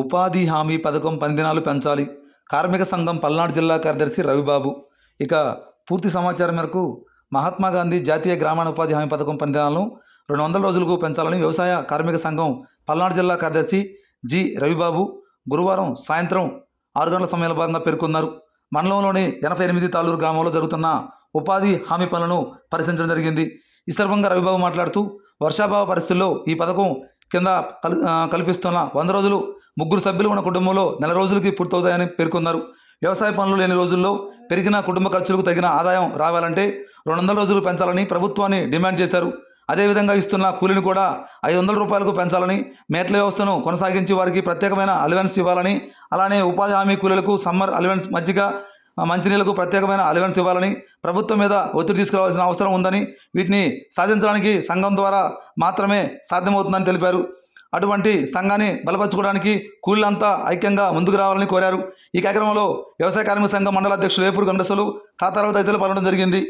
ఉపాధి హామీ పథకం పందినాలు పెంచాలి. కార్మిక సంఘం పల్నాడు జిల్లా కార్యదర్శి రవిబాబు. ఇక పూర్తి సమాచారం మేరకు మహాత్మా గాంధీ జాతీయ గ్రామీణ ఉపాధి హామీ పథకం పందినాలను రెండు వందల రోజులకు పెంచాలని వ్యవసాయ కార్మిక సంఘం పల్నాడు జిల్లా కార్యదర్శి జి రవిబాబు గురువారం సాయంత్రం ఆరు గంటల సమయంలో భాగంగా పేర్కొన్నారు. మండలంలోని ఎనభై ఎనిమిది తాలూరు గ్రామంలో జరుగుతున్న ఉపాధి హామీ పనులను పరిశీలించడం జరిగింది. ఈ సందర్భంగా రవిబాబు మాట్లాడుతూ వర్షాభావ పరిస్థితుల్లో ఈ పథకం కింద కల్ కల్పిస్తున్న వంద రోజులు ముగ్గురు సభ్యులు ఉన్న కుటుంబంలో నెల రోజులకి పూర్తవుతాయని పేర్కొన్నారు. వ్యవసాయ పనులు లేని రోజుల్లో పెరిగిన కుటుంబ ఖర్చులకు తగిన ఆదాయం రావాలంటే రెండు వందల రోజులు పెంచాలని ప్రభుత్వాన్ని డిమాండ్ చేశారు. అదేవిధంగా ఇస్తున్న కూలీని కూడా ఐదు వందల రూపాయలకు పెంచాలని మేట్ల వ్యవస్థను కొనసాగించి వారికి ప్రత్యేకమైన అలవెన్స్ ఇవ్వాలని అలానే ఉపాధి హామీ కూలీలకు సమ్మర్ అలవెన్స్ మధ్యగా మంచినీళ్ళకు ప్రత్యేకమైన అలవెన్స్ ఇవ్వాలని ప్రభుత్వం మీద ఒత్తిడి తీసుకురావాల్సిన అవసరం ఉందని వీటిని సాధించడానికి సంఘం ద్వారా మాత్రమే సాధ్యమవుతుందని తెలిపారు. అటువంటి సంఘాన్ని బలపరచుకోవడానికి కూలీలంతా ఐక్యంగా ముందుకు రావాలని కోరారు. ఈ కార్యక్రమంలో వ్యవసాయ కార్మిక సంఘం మండల అధ్యక్షులు వేపూరు గండసలు తాతారావు తదితరులు పాల్గొనడం జరిగింది.